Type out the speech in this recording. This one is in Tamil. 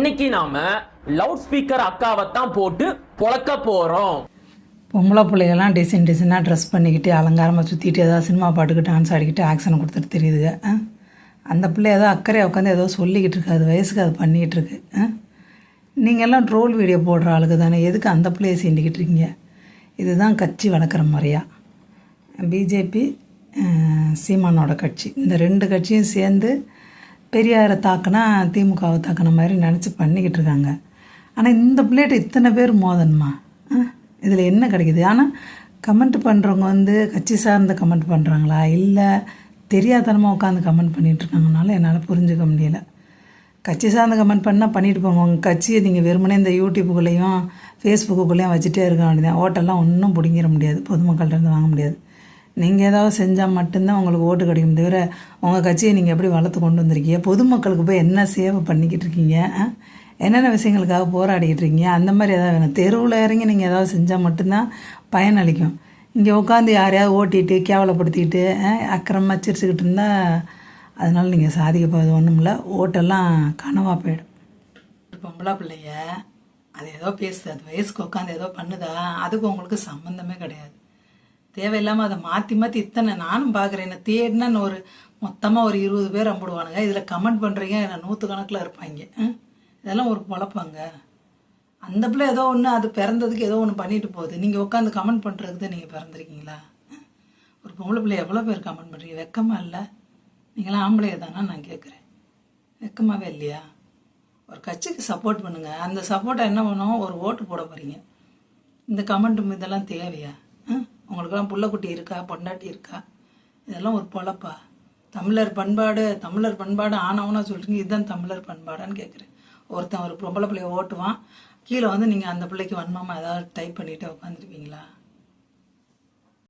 இன்னைக்கு நாம லவுட் ஸ்பீக்கர் அக்காவை தான் போட்டு பொழக்க போறோம். பொம்பளை பிள்ளைகள்லாம் டிசைன் டிசைனாக ட்ரெஸ் பண்ணிக்கிட்டு அலங்காரமாக சுற்றிட்டு ஏதாவது சினிமா பாட்டுக்கு டான்ஸ் ஆடிக்கிட்டு ஆக்ஷன் கொடுத்துட்டு தெரியுதுங்க. அந்த பிள்ளை ஏதோ அக்கறையாக உட்காந்து ஏதோ சொல்லிக்கிட்டு இருக்கு. அது வயசுக்கு அது பண்ணிக்கிட்டு இருக்கு. ஆ? ட்ரோல் வீடியோ போடுற ஆளுக்கு தானே. எதுக்கு அந்த பிள்ளையை சீண்டிக்கிட்டு இருக்கீங்க? இதுதான் கட்சி வளர்க்குற முறையா. பிஜேபி சீமானோட கட்சி. இந்த ரெண்டு கட்சியும் சேர்ந்து பெரியாரை தாக்குனா திமுகவை தாக்குன மாதிரி நினச்சி பண்ணிக்கிட்டு இருக்காங்க. ஆனால் இந்த பிள்ளைகிட்ட இத்தனை பேர் மோதன்மா இதில் என்ன கிடைக்குது? ஆனால் கமெண்ட் பண்ணுறவங்க வந்து கட்சி சார்ந்த கமெண்ட் பண்ணுறாங்களா இல்லை தெரியாதனமாக உட்காந்து கமெண்ட் பண்ணிகிட்ருக்காங்கனால என்னால் புரிஞ்சுக்க முடியல. கட்சி சார்ந்த கமெண்ட் பண்ணால் பண்ணிட்டு போங்க. உங்கள் கட்சியை நீங்கள் வெறுமனே இந்த யூடியூப்புக்குள்ளேயும் ஃபேஸ்புக்குள்ளேயும் வச்சுட்டே இருக்க வேண்டியதான் ஓட்டெல்லாம் ஒன்றும் பிடிங்கிற முடியாது. பொதுமக்கள்கிட்ட இருந்து வாங்க முடியாது. நீங்கள் ஏதாவது செஞ்சால் மட்டும்தான் உங்களுக்கு ஓட்டு கிடைக்கும் தவிர உங்கள் கட்சியை நீங்கள் எப்படி வளர்த்து கொண்டு வந்திருக்கீங்க? பொதுமக்களுக்கு போய் என்ன சேவை பண்ணிக்கிட்டு இருக்கீங்க? என்னென்ன விஷயங்களுக்காக போராடிக்கிட்டு இருக்கீங்க? அந்த மாதிரி ஏதாவது வேணும். தெருவில் இறங்கி நீங்கள் ஏதாவது செஞ்சால் மட்டும்தான் பயனளிக்கும் இங்கே உட்காந்து யாரையாவது ஓட்டிட்டு கேவலப்படுத்திக்கிட்டு ஆ, சிரிச்சுக்கிட்டு இருந்தால் அதனால் நீங்கள் சாதிக்க போகிறது ஒன்றும் இல்லை. ஓட்டெல்லாம் கனவாக போயிடும். பொம்பளை பிள்ளைய அது ஏதோ பேசுது. அது வயசுக்கு உட்காந்து ஏதோ பண்ணுதா? அதுக்கு உங்களுக்கு சம்மந்தமே கிடையாது. தேவையில்லாமல் அதை மாற்றி மாற்றி இத்தனை நானும் பார்க்குறேன் என்னை தேடினு ஒரு மொத்தமாக ஒரு இருபது பேர் அம்பிடுவானுங்க. இதில் கமெண்ட் பண்ணுறீங்க என்ன நூற்று கணக்கில் இருப்பாங்க இதெல்லாம் ஒரு பொழப்பாங்க. அந்த பிள்ளை ஏதோ ஒன்று அது பிறந்ததுக்கு ஏதோ ஒன்று பண்ணிட்டு போகுது. நீங்கள் உட்காந்து கமெண்ட் பண்ணுறதுக்கு தான் நீங்கள் பிறந்திருக்கீங்களா? ஒரு பொம்பளை பிள்ளை எவ்வளோ பேர் கமெண்ட் பண்ணுறீங்க வெக்கமா இல்லை. நீங்களாம் ஆம்பளைய தானா நான் கேட்குறேன் வெக்கமாகவே இல்லையா? ஒரு கட்சிக்கு சப்போர்ட் பண்ணுங்கள் அந்த சப்போர்ட்டை என்ன பண்ணுவோம் ஒரு ஓட்டு போட போகிறீங்க இந்த கமெண்ட்டும் இதெல்லாம் தேவையா? ஆ? உங்களுக்கெல்லாம் புள்ளக்குட்டி இருக்கா பொண்டாட்டி இருக்கா? இதெல்லாம் ஒரு பொழப்பா? தமிழர் பண்பாடு தமிழர் பண்பாடு ஆனவனா சொல்றீங்க இதுதான் தமிழர் பண்பாடான்னு கேட்குறேன் ஒருத்தன் ஒரு பொம்பளை பிள்ளைய ஓட்டுவான் கீழே வந்து நீங்கள் அந்த பிள்ளைக்கு வன்மமாக ஏதாவது டைப் பண்ணிவிட்டு உட்காந்துருப்பீங்களா